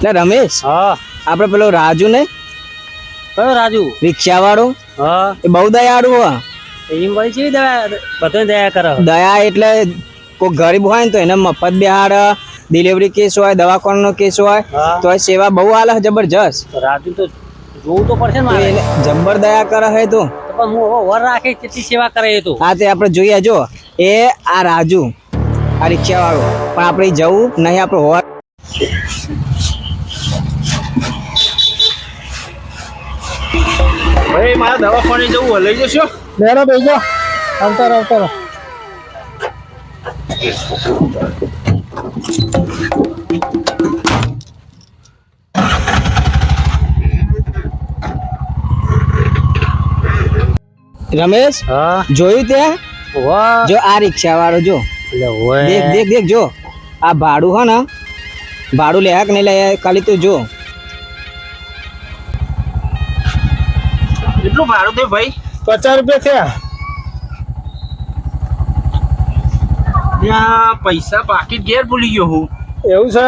એટલે રમેશ? હા. આપણે પેલો રાજુ ને કયો રાજુ? રિક્ષા વાળો હા. એ બહુ દયાળુ હા. એમ વળી છે દયા બધો દયા કરે દયા એટલે કોઈ ગરીબ હોય ને તો એને મફત બિહાર ડિલિવરી કેસ હોય દવાખાનાનો કેસ હોય તો એ સેવા બહુ હાલ જબરજસ્ત. રાજુ તો જોવું તો પડશે ને મારે. દયા કરે હે તો. પણ હું વર રાખે કેટલી સેવા કરે એ તો. હા તે આપણે જોઈએ જો. એ આ રાજુ આ રિક્ષા વાળો પણ આપણે જવું નહીં આપણે હોવા ભાઈ મારે દવાખાને જવું લઈ જશો? બેરો રહો આવતા રહો. રમેશ હા? જોયું ત્યાં વાહ. જો આ રિક્ષા વાળો જો દેખ દેખ દેખ જો. આ ભાડું હે ને ભાડું લે કે નહીં લે ખાલી તું જો. કેટલું ભાડું થયું ભાઈ? પચાસ રૂપિયા થયા. ત્યાં પૈસા પાકીટ ઘેર ભૂલી ગયો હું. એવું છે?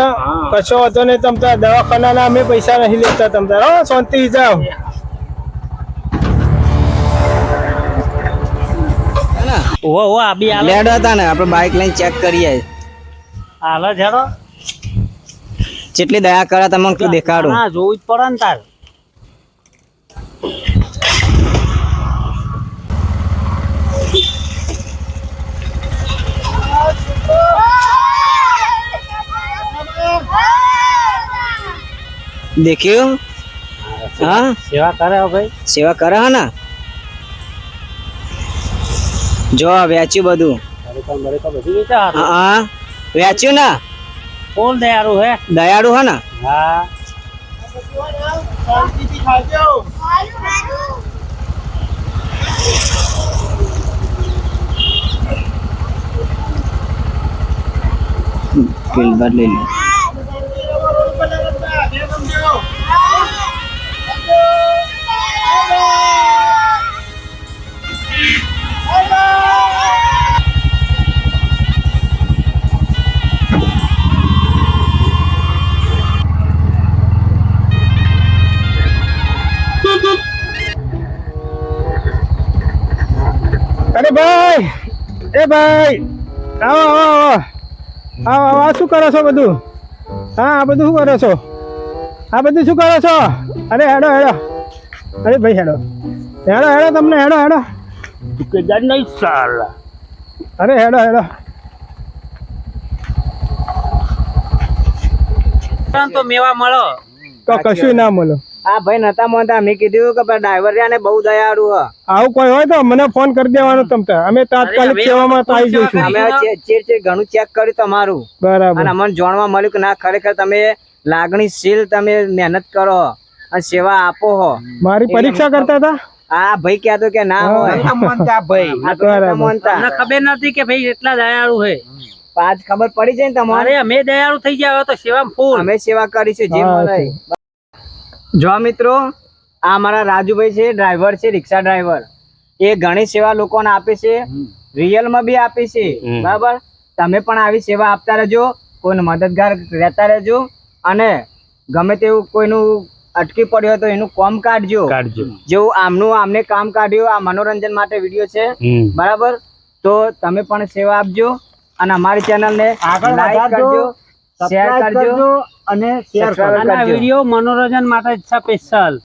કશો હતો નહીં તમતા દવાખાનાના અમે પૈસા નહીં લેતા તમતા હો શાંતિ જાઓ. હે ઓહો ઓહો આ બી હાલ લેડ હતા ને આપણે બાઇક લઈને ચેક કરીએ. હાલો જરો જેટલી દયા કરે તમને દેખાડું. હા જોવું જ પડે ને તાર. દેખ્યું હા સેવા કરે હો ભાઈ સેવા કરે હે ને જો આ વેચ્યું બધું બરેકા બરેકા બધું વેચા હા હા વેચ્યું ને કોણ દયાળુ હે દયાળુ હે ને હા ફિલ્બર લઈ લે અરે ભાઈ! એ ભાઈ! આવો આવો આવો. આવો આવો. આ શું કરો છો બધું? હા આ બધું શું કરો છો? આ બધું શું કરો છો? અરે હેડો હેડો. અરે ભાઈ હેડો. હેડો હેડો તમને હેડો હેડો. કે નહીં સાલા. અરે હેડો હેડો. તો મેવા મળો. તો કશું ના મળો. આ ભાઈ નતા માનતા મેં કીધું કે ડ્રાઈવર રહ્યા ને બહુ દયાળુ હ. આવું કોઈ હોય તો મને ફોન કરી દેવાનો તમને અમે તાત્કાલિક સેવામાં તો આવી જઈશું. અમે ચે- ચેર ચેર ઘણું ચેક કર્યું તમારું. બરાબર. અને અમને જાણવા મળ્યું કે ના ખરેખર તમે લાગણીશીલ તમે મહેનત કરો અને સેવા આપો હો. મારી પરીક્ષા કરતા હતા? આ ભાઈ કહેતો કે ના હોય. નતા ભાઈ. તમને ખબર નથી કે ભાઈ એટલા દયાળુ હે પાંચ આજ ખબર પડી જાય ને તમારે? અમે દયાળુ થઈ ગયા તો સેવા ફૂલ અમે સેવા કરીશું જે મળે. જો મિત્રો આ મારા રાજુભાઈ છે ડ્રાઈવર છે રિક્ષા ડ્રાઈવર એ ઘણી સેવા લોકોને આપે છે રિયલમાં બી આપે છે. બરાબર? તમે પણ આવી સેવા આપતા રહેજો કોઈને મદદગાર રહેતા રહેજો અને ગમે તેવું કોઈનું અટકી પડ્યું તો એનું કોમ કાઢજો. કાઢજો. જેવું આમનું આમને કામ કાઢ્યું આ મનોરંજન માટે વીડિયો છે બરાબર? તો તમે પણ સેવા આપજો અને અમારી ચેનલને આગળ લાઈક કરજો શેર કરજો અને શેર કરો આ. વીડિયો મનોરંજન માટે સ્પેશિયલ